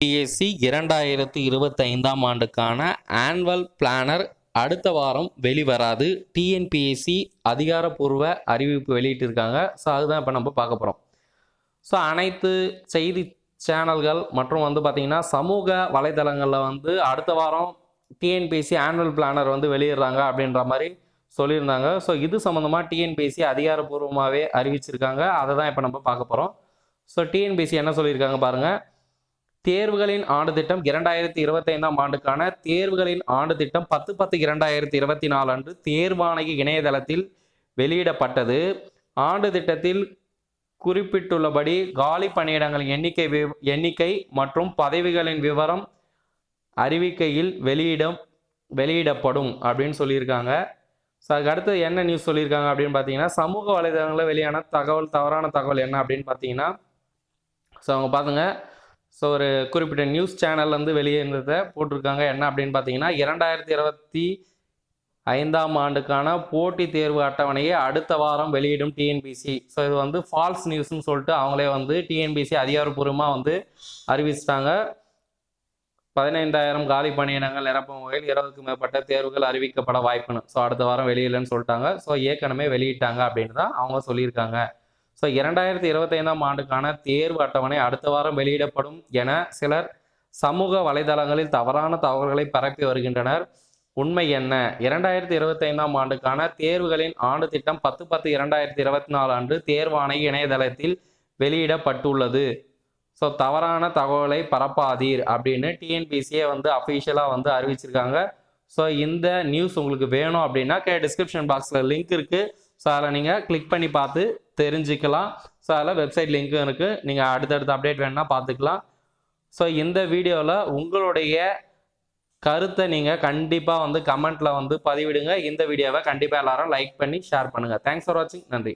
BSc இரண்டாயிரத்தி இருபத்தைந்தாம் ஆண்டுக்கான ஆனுவல் பிளானர் அடுத்த வாரம் வெளிவராது. டிஎன்பிஎஸ்சி அதிகாரப்பூர்வ அறிவிப்பு வெளியிட்டிருக்காங்க. ஸோ அதுதான் இப்போ நம்ம பார்க்க போகிறோம் ஸோ அனைத்து செய்தி சேனல்கள் மற்றும் வந்து பார்த்திங்கன்னா சமூக வலைதளங்களில் வந்து அடுத்த வாரம் டிஎன்பிஎஸ்சி ஆனுவல் பிளானர் வந்து வெளியிடுறாங்க அப்படின்ற மாதிரி சொல்லியிருந்தாங்க. ஸோ இது சம்மந்தமாக டிஎன்பிஎஸ்சி அதிகாரப்பூர்வமாகவே அறிவிச்சிருக்காங்க. அதை தான் இப்போ நம்ம பார்க்க போகிறோம் ஸோ டிஎன்பிஎஸ்சி என்ன சொல்லியிருக்காங்க பாருங்கள் தேர்வுகளின் ஆண்டு திட்டம் இரண்டாயிரத்தி இருபத்தைந்தாம் ஆண்டுக்கான தேர்வுகளின் ஆண்டு திட்டம் பத்து பத்து இரண்டாயிரத்தி இருபத்தி நாலு அன்று தேர்வாணைய இணையதளத்தில் வெளியிடப்பட்டது. ஆண்டு திட்டத்தில் குறிப்பிட்டுள்ளபடி காலி பணியிடங்களின் எண்ணிக்கை வி- எண்ணிக்கை மற்றும் பதவிகளின் விவரம் அறிவிக்கையில் வெளியிடம் வெளியிடப்படும் அப்படின்னு சொல்லியிருக்காங்க. ஸோ அதுக்கு அடுத்து என்ன நியூஸ் சொல்லியிருக்காங்க அப்படின்னு பார்த்தீங்கன்னா சமூக வலைதளங்களில் வெளியான தகவல் தவறான தகவல் என்ன அப்படின்னு பார்த்தீங்கன்னா ஸோ அவங்க பார்த்துங்க ஸோ ஒரு குறிப்பிட்ட நியூஸ் சேனல்லேருந்து வெளியே இருந்ததை போட்டிருக்காங்க. என்ன அப்படின்னு பார்த்தீங்கன்னா இரண்டாயிரத்தி இருபத்தி ஐந்தாம் ஆண்டுக்கான போட்டித் தேர்வு அட்டவணையை அடுத்த வாரம் வெளியிடும் டிஎன்பிசி ஸோ இது வந்து ஃபால்ஸ் நியூஸ்னு சொல்லிட்டு அவங்களே வந்து டிஎன்பிசி அதிகாரப்பூர்வமாக வந்து அறிவிச்சிட்டாங்க. பதினைந்தாயிரம் காலி பணியிடங்கள் நிரப்பும் வகையில் இருபதுக்கும் மேற்பட்ட தேர்வுகள் அறிவிக்கப்பட வாய்ப்புன்னு. ஸோ அடுத்த வாரம் வெளியிலன்னு சொல்லிட்டாங்க. ஸோ ஏற்கனவே வெளியிட்டாங்க அப்படின்னு தான் அவங்க சொல்லியிருக்காங்க. ஸோ இரண்டாயிரத்தி இருபத்தைந்தாம் ஆண்டுக்கான தேர்வு அட்டவணை அடுத்த வாரம் வெளியிடப்படும் என சிலர் சமூக வலைதளங்களில் தவறான தகவல்களை பரப்பி வருகின்றனர். உண்மை என்ன? இரண்டாயிரத்தி இருபத்தைந்தாம் ஆண்டுக்கான தேர்வுகளின் ஆண்டு திட்டம் பத்து பத்து இரண்டாயிரத்தி இருபத்தி நாலு அன்று தேர்வாணை இணையதளத்தில் வெளியிடப்பட்டுள்ளது. ஸோ தவறான தகவலை பரப்பாதீர் அப்படின்னு டிஎன்பிசியே வந்து அஃபிஷியலாக வந்து அறிவிச்சிருக்காங்க. ஸோ இந்த நியூஸ் உங்களுக்கு வேணும் அப்படின்னா கே டிஸ்கிரிப்ஷன் பாக்ஸில் லிங்க் இருக்குது ஸோ அதில் நீங்கள் கிளிக் பண்ணி பார்த்து தெரிஞ்சுக்கலாம். ஸோ அதில் வெப்சைட் லிங்க்கும் இருக்குது நீங்கள் அடுத்தடுத்த அப்டேட் வேணுன்னா பார்த்துக்கலாம். ஸோ இந்த வீடியோவில் உங்களுடைய கருத்தை நீங்கள் கண்டிப்பாக வந்து கமெண்ட்டில் வந்து பதிவிடுங்க. இந்த வீடியோவை கண்டிப்பாக எல்லாரும் லைக் பண்ணி ஷேர் பண்ணுங்கள் தேங்க்ஸ் ஃபார் வாட்சிங் நன்றி.